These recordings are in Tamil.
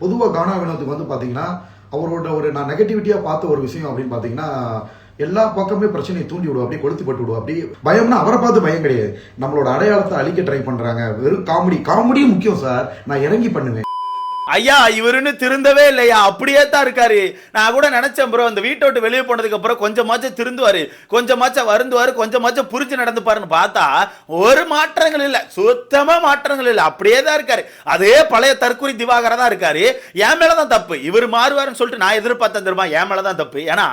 பொதுவாக கானா வினோத்துக்கு வந்து பார்த்தீங்கன்னா அவரோட ஒரு நான் நெகட்டிவிட்டியாக பார்த்த ஒரு விஷயம் அப்படின்னு பார்த்தீங்கன்னா எல்லா பக்கமே பிரச்சனையை தூண்டி விடுவோம் அப்படியே கொளுத்து பட்டு விடுவோம் அப்படி பயம்னா அவரை பார்த்து பயம் கிடையாது. நம்மளோட அடையாளத்தை அழிக்க ட்ரை பண்றாங்க. வெறும் காமெடி காமெடியும் முக்கியம் சார். நான் இறங்கி பண்ணுவேன். ஐயா இவருன்னு திருந்தவே இல்லையா? அப்படியே தான் இருக்காரு. நான் கூட நினைச்சேன் ப்ரோ அந்த வீட்டை விட்டு வெளியே போனதுக்கு அப்புறம் கொஞ்சமாச்சும் திருந்துவாரு. கொஞ்சமாச்சும் வருந்துவாரு கொஞ்சமாச்சும் புரிஞ்சு நடந்துப்பாருன்னு பார்த்தா ஒரு மாற்றங்கள் இல்லை. சுத்தமா மாற்றங்கள் இல்லை. அப்படியே தான் இருக்காரு. அதே பழைய தற்கொலை திவாகரா தான் இருக்காரு. என் மேலதான் தப்பு. இவர் மாறுவாருன்னு சொல்லிட்டு நான் எதிர்பார்த்தேன் தெரியுமா? என் மேலதான் தப்பு. ஏன்னா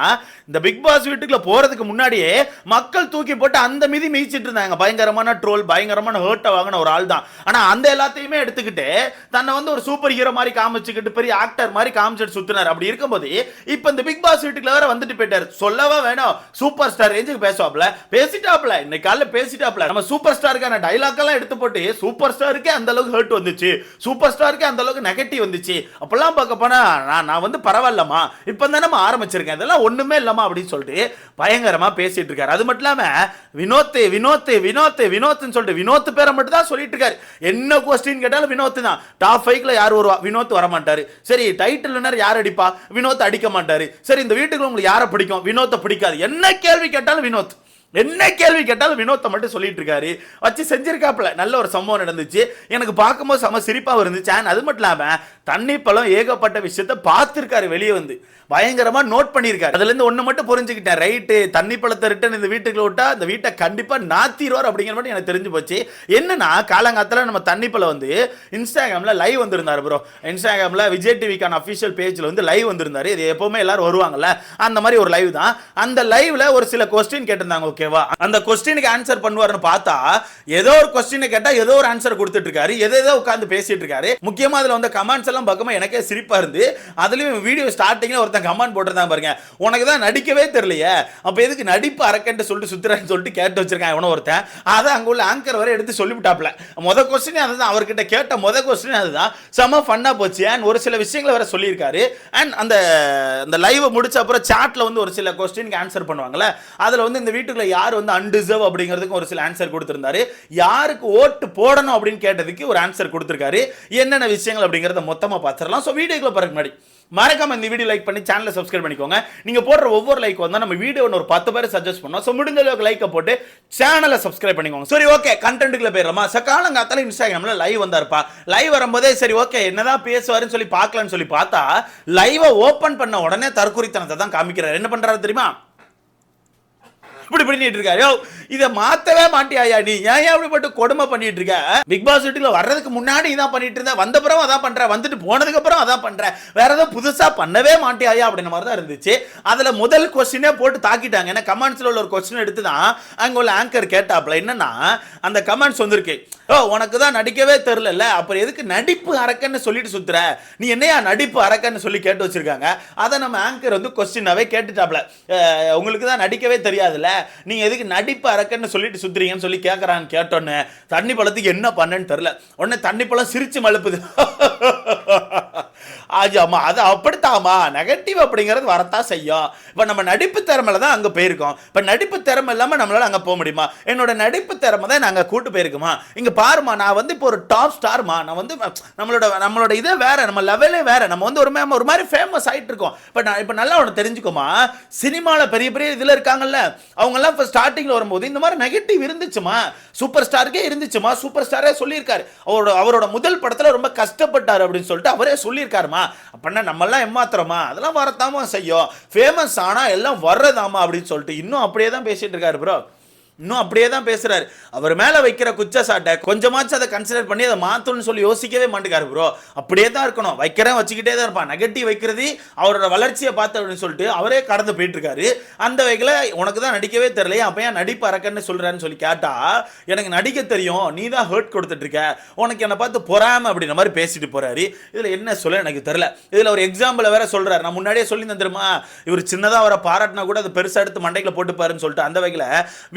இந்த பிக் பாஸ் வீட்டுக்குள்ள போறதுக்கு முன்னாடியே மக்கள் தூக்கி போட்டு அந்த மீதி மிதிச்சிட்டு இருந்தாங்க. பயங்கரமான ட்ரோல் பயங்கரமான ஹேர்ட்டை வாங்கின ஒரு ஆள் தான் ஆனா அந்த எல்லாத்தையுமே எடுத்துக்கிட்டு தன்னை வந்து ஒரு சூப்பர் ஹீரோ மாதிரி காமிச்சுக்கிட்டு பெரிய ஆக்டர் மாதிரி காமிச்சிட்டு சுத்தினார். அப்படி இருக்கும்போது இப்போ இந்த பிக் பாஸ் வீட்டுக்குள்ள வேற வந்துட்டு போயிட்டார். சொல்லவா வேணும். சூப்பர் ஸ்டார் ரேஞ்சுக்கு பேசுவாப்ல. பேசிட்டாப்ல. இன்னைக்கு காலைல பேசிட்டாப்ல. நம்ம சூப்பர் ஸ்டாருக்கான டைலாக் எல்லாம் எடுத்து போட்டு சூப்பர் ஸ்டாருக்கே அந்த அளவுக்கு ஹர்ட் வந்துச்சு. சூப்பர் ஸ்டாருக்கே அந்த அளவுக்கு நெகட்டிவ் வந்துச்சு. அப்பெல்லாம் பார்க்க போனா நான் நான் வந்து பரவாயில்லம்மா. இப்போ தான் நம்ம ஆரம்பிச்சிருக்கேன். இதெல்லாம் ஒண்ணுமே இல்லம்மா அப்படின்னு சொல்லிட்டு பயங்கரமா பேசிட்டு இருக்காரு. அது மட்டும் இல்லாம வினோத் வினோத் வினோத் வினோத்னு சொல்லிட்டு வினோத் பேரை மட்டும் தான் சொல்லிட்டு இருக்காரு. என்ன கொஸ்டின் கேட்டாலும் வினோத் தான் டாப் ஃபைவ்ல யார் வருவா? வினோத் வர மாட்டாரு சரி டைட்டில் வினர் யார் அடிப்பா? வினோத் அடிக்க மாட்டாரு. சரி இந்த வீட்டுக்குள்ள உங்களுக்கு யாரை பிடிக்கும்? வினோத்தை பிடிக்காது. என்ன கேள்வி கேட்டாலும் வினோத். என்ன கேள்வி கேட்டாலும் வினோத்தை மட்டும் சொல்லிட்டு இருக்காரு. வச்சு செஞ்சிருக்காப்புல. நல்ல ஒரு சம்பவம் நடந்துச்சு. எனக்கு பார்க்கும்போது செம சிரிப்பாக இருந்துச்சு. and அது மட்டும் இல்லாமல் தண்ணி பழம் ஏகப்பட்ட விஷயத்த பார்த்துருக்காரு வெளியே வந்து. பயங்கரமாக நோட் பண்ணியிருக்காரு. அதுலேருந்து ஒன்று மட்டும் புரிஞ்சுக்கிட்டேன். ரைட்டு தண்ணி பழத்தை ரிட்டன் இந்த வீட்டுக்குள்ள விட்டா இந்த வீட்டை கண்டிப்பாக நாத்திடுவார் அப்படிங்கிற மட்டும் எனக்கு தெரிஞ்சு போச்சு. என்னன்னா காலங்காலத்தில் நம்ம தண்ணி பழம் வந்து இன்ஸ்டாகிராமில் லைவ் வந்திருந்தார் ப்ரோ இன்ஸ்டாகிராமில் விஜய் டிவிக்கான அஃபிஷியல் பேஜில் வந்து லைவ் வந்திருந்தார். இது எப்போவுமே எல்லாரும் வருவாங்கல்ல. அந்த மாதிரி ஒரு லைவ் தான். அந்த லைவில் ஒரு சில கொஸ்டின் கேட்டிருந்தாங்க ஓகே ஓகேவா? அந்த கொஸ்டினுக்கு ஆன்சர் பண்ணுவாருன்னு பார்த்தா ஏதோ ஒரு கொஸ்டினை கேட்டா ஏதோ ஒரு ஆன்சர் கொடுத்துட்டு இருக்காரு எதோ ஏதோ உட்காந்து பேசிட்டு இருக்காரு முக்கியமா அதுல வந்த கமெண்ட்ஸ் எல்லாம் பார்க்கும்போது எனக்கே சிரிப்பா இருந்து அதுலயும் வீடியோ ஸ்டார்டிங்ல ஒருத்தன் கமெண்ட் போட்டிருந்தாங்க பாருங்க. உனக்கு தான் நடிக்கவே தெரியலையே. அப்ப எதுக்கு நடிப்பு அரக்கன்ட்டு சொல்லிட்டு சுத்துறேன்னு சொல்லிட்டு கேட்டு வச்சிருக்கான் எவனோ ஒருத்தன். அதை அங்க உள்ள ஆங்கர் வரை எடுத்து சொல்லிவிட்டாப்ல முத கொஸ்டின் அதுதான். அவர்கிட்ட கேட்ட முத கொஸ்டின் அதுதான். செம ஃபன்னா போச்சு. அண்ட் ஒரு சில விஷயங்களை வேற சொல்லியிருக்காரு. அண்ட் அந்த அந்த லைவை முடிச்ச அப்புறம் சாட்ல வந்து ஒரு சில கொஸ்டினுக்கு ஆன்சர் பண்ணுவாங்கல்ல. அதுல வந்து இந்த வீட்டுக்குள்ள யார் வந்து அன்டிசர்வ் அப்படிங்கிறதுக்கு ஒரு சில ஆன்சர் கொடுத்துருந்தாரு. யாருக்கு ஓட்டு போடணும் அப்படின்னு கேட்டதுக்கு ஒரு ஆன்சர் கொடுத்துருக்காரு. என்னென்ன விஷயங்கள் அப்படிங்கிறத மொத்தமா பார்த்துடலாம். ஸோ வீடியோக்குள்ள பிறகு முன்னாடி மறக்காம இந்த வீடியோ லைக் பண்ணி சேனலை சப்ஸ்கிரைப் பண்ணிக்கோங்க. நீங்க போடுற ஒவ்வொரு லைக் வந்தா நம்ம வீடியோ ஒரு பத்து பேர் சஜஸ்ட் பண்ணோம். ஸோ முடிஞ்ச அளவுக்கு லைக்கை போட்டு சேனலை சப்ஸ்கிரைப் பண்ணிக்கோங்க. சரி ஓகே கண்டென்ட்டுக்குள்ள போயிடலாமா? சக்காலங்காத்தால இன்ஸ்டாகிராம்ல லைவ் வந்தாருப்பா லைவ் வரும்போதே சரி ஓகே என்னதான் பேசுவாருன்னு சொல்லி பார்க்கலாம்னு சொல்லி பார்த்தா லைவை ஓப்பன் பண்ண உடனே தற்குறித்தனத்தை தான் காமிக்கிறாரு. என்ன பண்றாரு தெரியுமா? இப்படி பண்ணிட்டு இருக்காரு. யோ இதை மாத்தவே மாட்டியாயா நீ? ஏன் ஏன் இப்படி போட்டு கொடுமை பண்ணிட்டு இருக்க? பிக் பாஸ் வீட்டுல வர்றதுக்கு முன்னாடி இதான் பண்ணிட்டு இருந்தேன் வந்த பிறகு அதான் பண்ற. வந்துட்டு போனதுக்கு அப்புறம் அதான் பண்ற. வேற ஏதோ புதுசா பண்ணவே மாட்டியாயா அப்படின்ற மாதிரி தான் இருந்துச்சு. அதுல முதல் கொஸ்டினே போட்டு தாக்கிட்டாங்க. ஏன்னா கமெண்ட்ஸ்ல உள்ள ஒரு கொஸ்டின் எடுத்து தான் அங்க உள்ள ஆங்கர் கேட்டாப்ல. என்னன்னா அந்த கமெண்ட்ஸ் வந்திருக்கு. ஓ உனக்கு தான் நடிக்கவே தெரிலல்ல அப்புறம் எதுக்கு நடிப்பு அரக்கன்னு சொல்லிட்டு சுத்துற? நீ என்னையா நடிப்பு அரக்கன்னு சொல்லி கேட்டு வச்சிருக்காங்க? அதை நம்ம ஆங்கர் வந்து கொஸ்டினாவே கேட்டுட்டாப்ல. உங்களுக்கு தான் நடிக்கவே தெரியாதுல்ல? நீங்க எதுக்கு நடிப்பு அரக்கன்னு சொல்லிட்டு சுத்துறீங்கன்னு சொல்லி கேட்கறான்னு கேட்டோன்னே தண்ணி பழத்துக்கு என்ன பண்ணேன்னு தெரில உடனே தண்ணி பழம் சிரிச்சு மழுப்புது. ஆஜாமா அது அப்படித்தாமா? நெகட்டிவ் அப்படிங்கிறது வரத்தான் செய்யும். இப்போ நம்ம நடிப்பு திறமையில தான் அங்கே போயிருக்கோம். இப்போ நடிப்பு திறமை இல்லாமல் நம்மளால் அங்கே போக முடியுமா? என்னோட நடிப்பு திறமை தான் நாங்கள் கூட்டு போயிருக்குமா? இங்கே பாருமா நான் வந்து இப்போ ஒரு டாப் ஸ்டார்மா நான் வந்து நம்மளோட நம்மளோட இதே வேற நம்ம லெவலே வேற. நம்ம வந்து ஒரு ஒரு மாதிரி ஃபேமஸ் ஆகிட்டு இருக்கோம். இப்போ நான் இப்போ நல்லா ஒன்று தெரிஞ்சுக்கோமா? சினிமாவில் பெரிய பெரிய இதில் இருக்காங்கல்ல. அவங்கெல்லாம் இப்போ ஸ்டார்டிங்கில் வரும்போது இந்த மாதிரி நெகட்டிவ் இருந்துச்சுமா? சூப்பர் ஸ்டாருக்கே இருந்துச்சுமா? சூப்பர் ஸ்டாரே சொல்லியிருக்காரு. அவரோட அவரோட முதல் படத்தில் ரொம்ப கஷ்டப்பட்டார் அப்படின்னு சொல்லிட்டு அவரே சொல்லியிருக்காருமா? அப்படின்னா நம்மெல்லாம் ஏமாத்துறோமா? அதெல்லாம் வரத்தாமா செய்யும். ஃபேமஸ் ஆனால் எல்லாம் வர்றதாமா அப்படின்னு சொல்லிட்டு இன்னும் அப்படியே தான் பேசிகிட்டு இருக்காரு ப்ரோ இன்னும் அப்படியே தான் பேசுறாரு. அவர் மேலே வைக்கிற குச்சசாட்டை கொஞ்சமாச்சும் அதை கன்சிடர் பண்ணி அதை மாற்றணும்னு சொல்லி யோசிக்கவே மாட்டேங்காரு ப்ரோ அப்படியே தான் இருக்கணும். வைக்கிறேன் வச்சுக்கிட்டே தான் இருப்பான். நெகட்டிவ் வைக்கிறது அவரோட வளர்ச்சியை பார்த்து அப்படின்னு சொல்லிட்டு அவரே கடந்து போயிட்டு இருக்காரு அந்த வகையில் உனக்கு தான் நடிக்கவே தெரியலையே அப்போ ஏன் நடிப்பு அரக்கன்னு சொல்கிறான்னு சொல்லி கேட்டா எனக்கு நடிக்க தெரியும் நீ தான் ஹர்ட் கொடுத்துட்டு இருக்க. உனக்கு என்னை பார்த்து பொறாம அப்படின்ற மாதிரி பேசிட்டு போறாரு. இதில் என்ன சொல்ல எனக்கு தெரில இதில் ஒரு எக்ஸாம்பிளை வேற சொல்கிறார் நான் முன்னாடியே சொல்லி தந்துருமா இவர் சின்னதாக அவரை பாராட்டினா கூட அது பெருசாக எடுத்து மண்டைக்கில் போட்டுப்பாருன்னு சொல்லிட்டு. அந்த வகையில்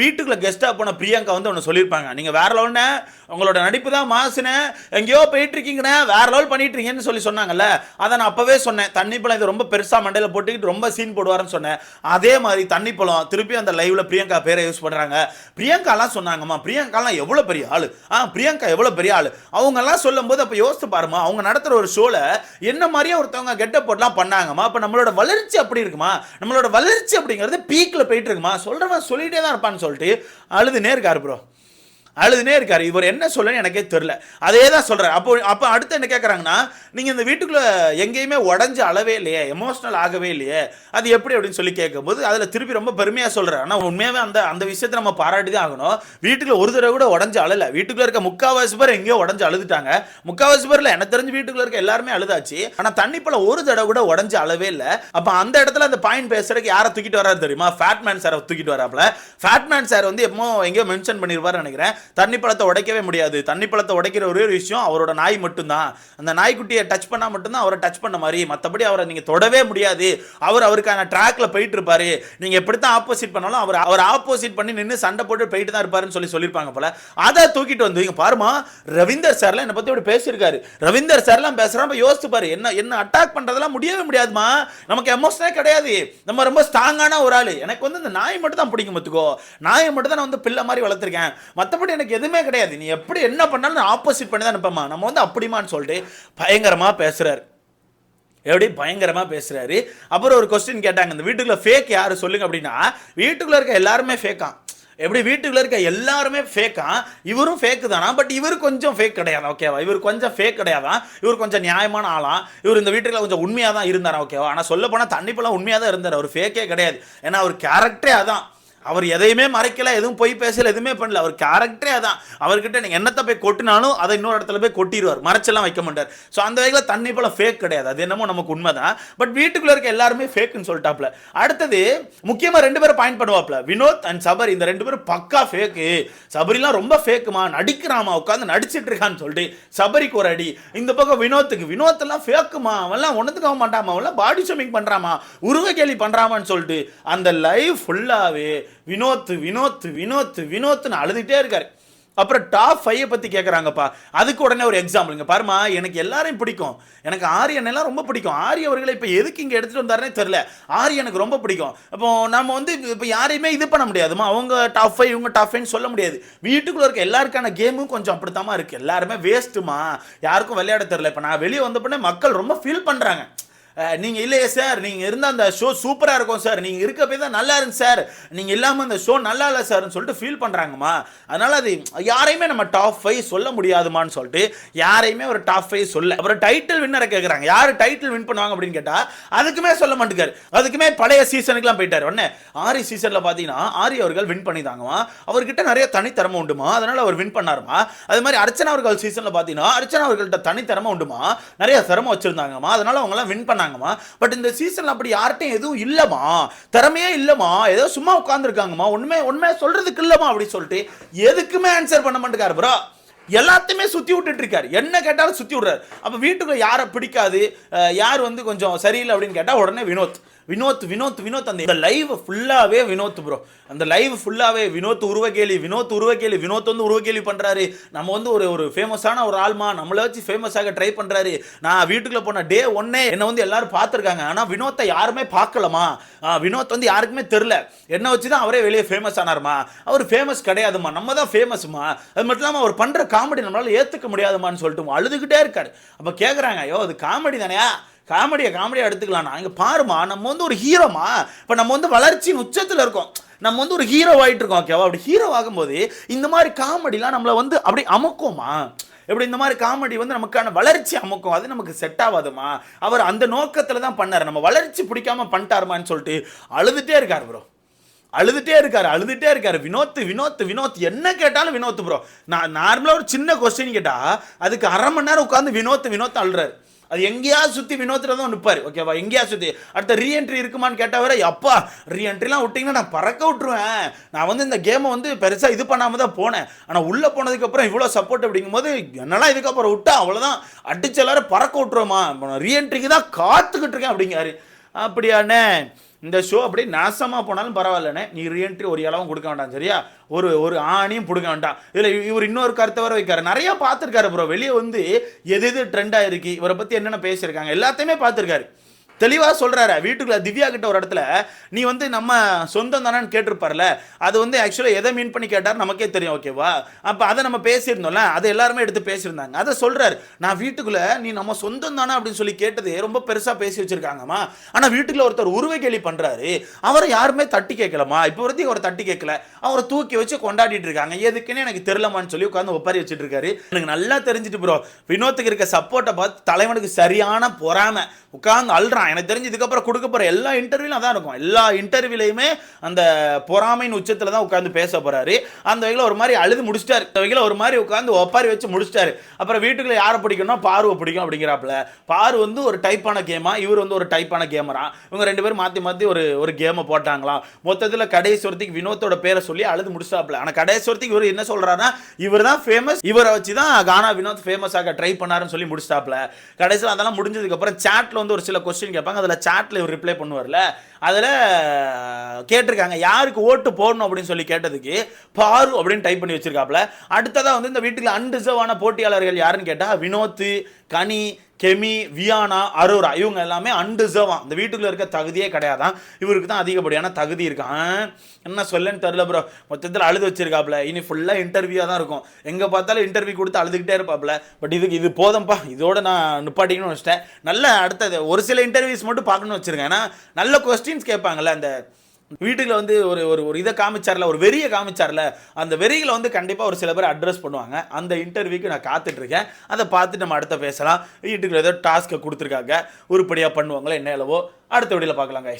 வீட்டுக்கு வீட்டுக்குள்ள கெஸ்டா போன பிரியங்கா வந்து ஒன்று சொல்லியிருப்பாங்க. நீங்க வேற லெவல்னே உங்களோட நடிப்பு தான் மாசுனே எங்கேயோ போயிட்டு இருக்கீங்கண்ணே வேற லெவல் பண்ணிட்டு இருக்கீங்கன்னு சொல்லி சொன்னாங்கல்ல அதை நான் அப்போவே சொன்னேன். தண்ணி பழம் இது ரொம்ப பெருசாக மண்டையில் போட்டுக்கிட்டு ரொம்ப சீன் போடுவாருன்னு சொன்னேன். அதே மாதிரி தண்ணி பழம் திருப்பி அந்த லைவ்ல பிரியங்கா பேரை யூஸ் பண்ணுறாங்க பிரியங்காலாம் சொன்னாங்கம்மா பிரியங்காலாம் எவ்வளோ பெரிய ஆள்? ஆ பிரியங்கா எவ்வளோ பெரிய ஆள்? அவங்கெல்லாம் சொல்லும்போது சொல்லும் போது யோசித்து பாருமா அவங்க நடத்துற ஒரு ஷோவில் என்ன மாதிரியே ஒருத்தவங்க கெட்ட போட்லாம் பண்ணாங்கம்மா. அப்போ நம்மளோட வளர்ச்சி அப்படி இருக்குமா? நம்மளோட வளர்ச்சி அப்படிங்கிறது பீக்கில் போயிட்டு இருக்குமா? சொல்றவன் சொல்லிகிட்டே தான் இருப்பான்னு சொல்லிட்டு அழுதுனே இருக்காரு ப்ரோ அழுதுனே இருக்காரு. இவர் என்ன சொல்லன்னு எனக்கே தெரில அதே தான் சொல்கிறார் அப்போ அப்போ அடுத்து என்ன கேட்குறாங்கன்னா நீங்கள் இந்த வீட்டுக்குள்ளே எங்கேயுமே உடஞ்ச அளவே இல்லையே எமோஷனல் ஆகவே இல்லையே அது எப்படி அப்படின்னு சொல்லி கேட்கும்போது அதில் திருப்பி ரொம்ப பெருமையாக சொல்கிறார் ஆனால் உண்மையாகவே அந்த அந்த விஷயத்தை நம்ம பாராட்டி தான் ஆகணும். வீட்டுக்குள்ள ஒரு தடவை கூட உடஞ்சு அழல. வீட்டுக்குள்ளே இருக்க முக்காவாசி பேர் எங்கேயோ உடஞ்சி அழுதுட்டாங்க. முக்காவாசி பேரில் எனக்கு தெரிஞ்சு வீட்டுக்குள்ள இருக்க எல்லாருமே அழுதாச்சு. ஆனால் தண்ணி பழம் ஒரு தடவை கூட உடஞ்சு அழவே இல்லை. அப்போ அந்த இடத்துல அந்த பாயிண்ட் பேசுறதுக்கு யாரை தூக்கிட்டு வராரு தெரியுமா? ஃபேட்மேன் சாரை தூக்கிட்டு வராப்ல ஃபேட்மேன் சார் வந்து எப்போ எங்கேயோ மென்ஷன் பண்ணிருப்பாரு நினைக்கிறேன். தண்ணி பழத்தை உடைக்கவே முடியாது. தண்ணி பழத்தை உடைக்கிற ஒரே ஒரு விஷயம் அவரோட நாய் மட்டும்தான். அந்த நாய்க்குட்டியை டச் பண்ணால் மட்டும்தான் அவரை டச் பண்ண மாதிரி. மற்றபடி அவரை நீங்கள் தொடவே முடியாது. அவர் அவருக்கான ட்ராக்ல போயிட்டு இருப்பாரு. எப்படி தான் ஆப்போசிட் பண்ணாலும் அவர் அவர் ஆப்போசிட் பண்ணி நின்று சண்டை போட்டு போயிட்டு தான் இருப்பாருன்னு சொல்லி சொல்லியிருப்பாங்க போல. அதை தூக்கிட்டு வந்து இங்க பாருமா ரவீந்தர் சார்லாம் என்னை பற்றி இப்படி பேசியிருக்காரு. ரவீந்தர் சார்லாம் பேசுறான் அப்ப யோசிச்சு பாரு என்ன என்ன அட்டாக் பண்ணுறதெல்லாம் முடியவே முடியாதுமா நமக்கு எமோஷனே கிடையாது. நம்ம ரொம்ப ஸ்ட்ராங்கான ஒரு ஆள். எனக்கு வந்து இந்த நாய் மட்டும் தான் பிடிக்கும் பார்த்துக்கோ நாயை மட்டும் தான் நான் வந்து பிள்ளை மாதிரி வளர்த்துருக்கேன். மற்றபடி எனக்கு எதுவுமே கிடையாது. நீ எப்படி என்ன பண்ணாலும் ஆப்போசிட் பண்ணி தான் நிற்பேம்மா நம்ம வந்து அப்படிமான்னு சொல்லிட்டு பயங்கரமா பேசுறாரு. எப்படி? பயங்கரமா பேசுறாரு. அப்புறம் ஒரு கொஸ்டின் கேட்டாங்க. இந்த வீட்டுக்குள்ள ஃபேக் யாரு? சொல்லுங்க அப்படின்னா வீட்டுக்குள்ள இருக்க எல்லாருமே ஃபேக்கான் எப்படி? வீட்டுக்குள்ள இருக்க எல்லாருமே ஃபேக்கா இவரும் ஃபேக்கு தானா? பட் இவர் கொஞ்சம் ஃபேக் கிடையாது? ஓகேவா இவர் கொஞ்சம் ஃபேக் கிடையாது? இவர் கொஞ்சம் நியாயமான ஆளா? இவர் இந்த வீட்டுக்குள்ள கொஞ்சம் உண்மையாக தான் இருந்தாரா? ஓகேவா ஆனால் சொல்ல போனால் தண்ணி உண்மையாக தான் இருந்தார். அவர் ஃபேக்கே கிடையாது. ஏன்னா அவர் கேரக்டரே அதான். அவர் எதையுமே மறைக்கல எதுவும் போய் பேசல எதுவுமே பண்ணல. அவர் கேரக்டரே அதான். அவர்கிட்ட நீங்கள் என்னத்தை போய் கொட்டினாலும் அதை இன்னொரு இடத்துல போய் கொட்டிடுவார். மறைச்செல்லாம் வைக்க மாட்டார். ஸோ அந்த வகையில் தண்ணி போல ஃபேக் கிடையாது. அது என்னமோ நமக்கு உண்மை தான் பட் வீட்டுக்குள்ளே இருக்க எல்லாருமே ஃபேக்குன்னு சொல்லிட்டாப்ல. அடுத்தது முக்கியமாக ரெண்டு பேரும் பாயிண்ட் பண்ணுவாப்ல வினோத் அண்ட் சபரி. இந்த ரெண்டு பேரும் பக்கா ஃபேக்கு சபரிலாம் ரொம்ப ஃபேக்குமா நடிக்கிறாமா உட்காந்து நடிச்சிட்டு இருக்கான்னு சொல்லிட்டு சபரிக்கு ஒரு அடி. இந்த பக்கம் வினோத்துக்கு. வினோத்தெல்லாம் ஃபேக்குமா அவன்லாம் ஒன்றுத்துக்காக மாட்டாமா? அவன்லாம் பாடி ஷேமிங் பண்ணுறாமா உருவ கேலி பண்ணுறாமான்னு சொல்லிட்டு அந்த லைவ் ஃபுல்லாகவே வினோத் வினோத் வினோத் வினோத்னு அழுதுகிட்டே இருக்காரு. அப்புறம் டாப் ஃபைவை பற்றி கேட்குறாங்கப்பா அதுக்கு உடனே ஒரு எக்ஸாம்பிள் இங்க பாருமா எனக்கு எல்லாரையும் பிடிக்கும். எனக்கு ஆரியன் எல்லாம் ரொம்ப பிடிக்கும். ஆரிய அவர்களை இப்போ எதுக்கு இங்கே எடுத்துகிட்டு வந்தாருனே தெரில ஆரிய எனக்கு ரொம்ப பிடிக்கும். அப்போ நம்ம வந்து இப்போ யாரையுமே இது பண்ண முடியாதுமா அவங்க டாப் ஃபைவ் இவங்க டாப் ஃபைவ்னு சொல்ல முடியாது. வீட்டுக்குள்ளே இருக்க எல்லாருக்கான கேமும் கொஞ்சம் அப்படித்தாம்மா இருக்குது எல்லாருமே வேஸ்ட்டுமா யாருக்கும் விளையாட தெரில இப்போ நான் வெளியே வந்த மக்கள் ரொம்ப ஃபீல் பண்ணுறாங்க நீங்கள் இல்லையே சார். நீங்கள் இருந்தால் அந்த ஷோ சூப்பராக இருக்கும் சார். நீங்கள் இருக்கப்பே தான் நல்லா இருந்துச்சு சார். நீங்கள் இல்லாமல் அந்த ஷோ நல்லா இல்லை சார்னு சொல்லிட்டு ஃபீல் பண்ணுறாங்கம்மா அதனால் அது யாரையுமே நம்ம டாப் ஃபைவ் சொல்ல முடியாதுமான்னு சொல்லிட்டு யாரையுமே ஒரு டாப் ஃபைவ் சொல்ல அப்புறம் டைட்டில் வின்னரை கேட்குறாங்க யார் டைட்டில் வின் பண்ணுவாங்க அப்படின்னு கேட்டால் அதுக்குமே சொல்ல மாட்டேங்கார் அதுக்குமே பழைய சீசனுக்குலாம் போயிட்டார். உடனே ஆரி சீசனில் பார்த்தீங்கன்னா ஆரி அவர்கள் வின் பண்ணிதாங்கம்மா அவர்கிட்ட நிறைய தனித்திறமை உண்டுமா? அதனால் அவர் வின் பண்ணாருமா? அது மாதிரி அர்ச்சனா அவர்கள் சீசனில் பார்த்தீங்கன்னா அர்ச்சனா அவர்கள்ட்ட தனித்திறமை உண்டுமா? நிறைய திறமை வச்சுருந்தாங்கம்மா. அதனால் அவங்களாம் வின் பண்ணாங்க. பண்ணாங்கம்மா பட் இந்த சீசன்ல அப்படி யார்கிட்டையும் எதுவும் இல்லமா திறமையே இல்லமா ஏதோ சும்மா உட்காந்துருக்காங்கம்மா உண்மை உண்மையா சொல்றதுக்கு இல்லமா அப்படின்னு சொல்லிட்டு எதுக்குமே ஆன்சர் பண்ண மாட்டேங்காரு ப்ரோ எல்லாத்தையுமே சுத்தி விட்டுட்டு இருக்காரு. என்ன கேட்டாலும் சுத்தி விடுறாரு. அப்போ வீட்டுக்கு யாரை பிடிக்காது? யார் வந்து கொஞ்சம் சரியில்லை அப்படின்னு கேட்டா உடனே வினோத். வினோத் வினோத் வினோத் அந்த லைவ் ஃபுல்லாகவே வினோத் ப்ரோ அந்த லைவ் ஃபுல்லாகவே வினோத் உருவகேலி வினோத் உருவகேலி வினோத் வந்து உருவகேலி பண்ணுறாரு நம்ம வந்து ஒரு ஒரு ஃபேமஸான ஒரு ஆள்மா. நம்மளை வச்சு ஃபேமஸாக ட்ரை பண்ணுறாரு நான் வீட்டுக்குள்ளே போன டே ஒன்னே என்னை வந்து எல்லாரும் பார்த்துருக்காங்க. ஆனால் வினோத்தை யாருமே பார்க்கலமா? வினோத் வந்து யாருக்குமே தெரில என்னை வச்சு தான் அவரே வெளியே ஃபேமஸ் ஆனார்மா? அவர் ஃபேமஸ் கிடையாதுமா? நம்ம தான் ஃபேமஸ்மா அது மட்டும் இல்லாமல் அவர் பண்ணுற காமெடி நம்மளால் ஏற்றுக்க முடியாதுமான்னு சொல்லிட்டு அழுதுகிட்டே இருக்காரு. அப்போ கேட்குறாங்க ஐயோ அது காமெடி தானே? காமெடியை காமெடியாக எடுத்துக்கலாம்னா இங்கே பாருமா நம்ம வந்து ஒரு ஹீரோமா இப்போ நம்ம வந்து வளர்ச்சியின் உச்சத்தில் இருக்கோம். நம்ம வந்து ஒரு ஹீரோ ஆகிட்டு இருக்கோம் ஓகேவா அப்படி ஹீரோ ஆகும்போது இந்த மாதிரி காமெடிலாம் நம்மளை வந்து அப்படி அமுக்குமா எப்படி இந்த மாதிரி காமெடி வந்து நமக்கான வளர்ச்சி அமுக்கும்? அது நமக்கு செட் ஆகாதுமா அவர் அந்த நோக்கத்தில் தான் பண்ணார். நம்ம வளர்ச்சி பிடிக்காம பண்ணிட்டாருமான்னு சொல்லிட்டு அழுதுட்டே இருக்கார் ப்ரோ அழுதுட்டே இருக்காரு அழுதுட்டே இருக்காரு. வினோத் வினோத் வினோத். என்ன கேட்டாலும் வினோத் ப்ரோ நான் நார்மலாக ஒரு சின்ன கொஸ்டின் கேட்டால் அதுக்கு அரை மணி நேரம் உட்காந்து வினோத் வினோத் அழுறாரு. அது எங்கேயாவது சுற்றி வினோத்தில் தான் நிற்பார் ஓகேவா எங்கேயாவது சுற்றி அடுத்த ரீஎன்ட்ரி இருக்குமான்னு கேட்டால் வர அப்பா ரீஎன்ட்ரிலாம் விட்டிங்கன்னா நான் பறக்க விட்டுருவேன். நான் வந்து இந்த கேமை வந்து பெருசாக இது பண்ணாமல் தான் போனேன். ஆனால் உள்ளே போனதுக்கப்புறம் இவ்வளோ சப்போர்ட் அப்படிங்கும்போது என்னெல்லாம் இதுக்கப்புறம் விட்டா? அவ்வளோதான் அடிச்சு எல்லாரும் பறக்க விட்டுருவோமா ரீஎன்ட்ரிக்கு தான் காத்துக்கிட்டு இருக்கேன் அப்படிங்கிறாரு. அப்படியாண்ணே. இந்த ஷோ அப்படியே நாசமாக போனாலும் பரவாயில்லண்ணே. நீ ரீஎன்ட்ரி ஒரு இலவும் கொடுக்க வேண்டாம் சரியா? ஒரு ஒரு ஆணியும் பிடுங்க வேண்டாம். இதில் இவர் இன்னொரு கருத்தை வர வைக்காரு நிறையா பார்த்துருக்காரு ப்ரோ வெளியே வந்து எது எது ட்ரெண்டாக இருக்கு இவரை பற்றி என்னென்ன பேசியிருக்காங்க எல்லாத்தையுமே பார்த்துருக்காரு. தெளிவாக சொல்கிறாரு வீட்டுக்குள்ள திவ்யா கிட்ட ஒரு இடத்துல நீ வந்து நம்ம சொந்தம் தானேன்னு கேட்டிருப்பார்ல. அது வந்து ஆக்சுவலாக எதை மீன் பண்ணி கேட்டார் நமக்கே தெரியும் ஓகேவா அப்போ அதை நம்ம பேசியிருந்தோம்ல அதை எல்லாருமே எடுத்து பேசியிருந்தாங்க. அதை சொல்கிறாரு நான் வீட்டுக்குள்ள நீ நம்ம சொந்தம் தானே அப்படின்னு சொல்லி கேட்டது ரொம்ப பெருசாக பேசி வச்சிருக்காங்கம்மா. ஆனால் வீட்டுக்குள்ள ஒருத்தர் உருவை கேள்வி பண்ணுறாரு அவரை யாருமே தட்டி கேட்கலம்மா இப்போ வரைக்கும் அவரை தட்டி கேட்கல அவரை தூக்கி வச்சு கொண்டாடிட்டு இருக்காங்க. எதுக்குன்னு எனக்கு தெரியலமான்னு சொல்லி உட்காந்து ஒப்பாரி வச்சுட்டு இருக்காரு. எனக்கு நல்லா தெரிஞ்சுட்டு ப்ரோ வினோத்துக்கு இருக்க சப்போர்ட்டை பார்த்து தலைவனுக்கு சரியான பொறாமை. உட்காந்து அழுறான் எனக்கு தெரிஞ்சு இதுக்கப்புறம் கொடுக்க போற எல்லா இன்டர்வியூலும் அதான் இருக்கும். எல்லா இன்டர்வியூலையுமே அந்த பொறாமையின் உச்சத்தில் தான் உட்காந்து பேச போறாரு. அந்த வகையில் ஒரு மாதிரி அழுது முடிச்சிட்டாரு. அந்த வகையில் ஒரு மாதிரி உட்காந்து ஒப்பாரி வச்சு முடிச்சிட்டாரு. அப்புறம் வீட்டுக்குள்ள யாரை பிடிக்கும்னா பார்வை பிடிக்கும் அப்படிங்கிறாப்புல. பாரு வந்து ஒரு டைப்பான கேமா இவர் வந்து ஒரு டைப்பான கேமரா இவங்க ரெண்டு பேரும் மாற்றி மாற்றி ஒரு ஒரு கேமை போட்டாங்களாம். மொத்தத்தில் கடைசுவரத்துக்கு வினோத்தோட பேரை சொல்லி அழுது முடிச்சாப்புல. ஆனால் கடைசுவரத்துக்கு இவர் என்ன சொல்றாருன்னா இவர் தான் ஃபேமஸ் இவரை வச்சு தான் கானா வினோத் ஃபேமஸ் ஆக ட்ரை பண்ணாருன்னு சொல்லி முடிச்சிட்டாப்புல கடைசியில் அதெல்லாம் முடிஞ்சதுக்கப்புறம் சேட்டில் வந்து ஒரு சில கொஸ்டின் கேட்பாங்க. அதில் சாட்டில் இவர் ரிப்ளை பண்ணுவார்ல. அதில் கேட்டிருக்காங்க யாருக்கு ஓட்டு போடணும்? அப்படின்னு சொல்லி கேட்டதுக்கு பாரு அப்படின்னு டைப் பண்ணி வச்சிருக்காப்புல. அடுத்ததாக வந்து இந்த வீட்டுக்கு அன்ரிசர்வான போட்டியாளர்கள் யாருன்னு கேட்டால் வினோத் கனி கெமி வியானா அரோரா இவங்க எல்லாமே அன்டிசர்வா இந்த வீட்டுக்குள்ளே இருக்க தகுதியே கிடையாதான். இவருக்கு தான் அதிகப்படியான தகுதி இருக்கான் என்ன சொல்லன்னு தெரில ப்ரோ மொத்தத்தில் அழுது வச்சிருக்காப்புல இனி ஃபுல்லாக இன்டர்வியூவாக தான் இருக்கும். எங்கே பார்த்தாலும் இன்டர்வியூ கொடுத்து அழுதுகிட்டே இருப்பாப்புல பட் இதுக்கு இது போதும்ப்பா இதோட நான் நிப்பாட்டிக்கணும்னு வச்சிட்டேன் நல்ல அடுத்தது. ஒரு சில இன்டர்வியூஸ் மட்டும் பார்க்கணும்னு வச்சுருக்கேன். ஏன்னா நல்ல கொஸ்டின்ஸ் கேட்பாங்கல்ல அந்த வீட்டுக்குள்ள வந்து ஒரு ஒரு ஒரு இதை காமிச்சார்ல ஒரு வெறியை காமிச்சார்ல அந்த வெறிகளை வந்து கண்டிப்பாக ஒரு சில பேர் அட்ரஸ் பண்ணுவாங்க. அந்த இன்டர்வியூக்கு நான் காத்துட்ருக்கேன். அதை பார்த்து நம்ம அடுத்த பேசலாம். வீட்டுக்குள்ள ஏதோ டாஸ்க்கை கொடுத்துருக்காங்க. உருப்படியாக பண்ணுவாங்களா என்ன அளவோ அடுத்த வீடியோவில் பார்க்கலாம் கைஸ்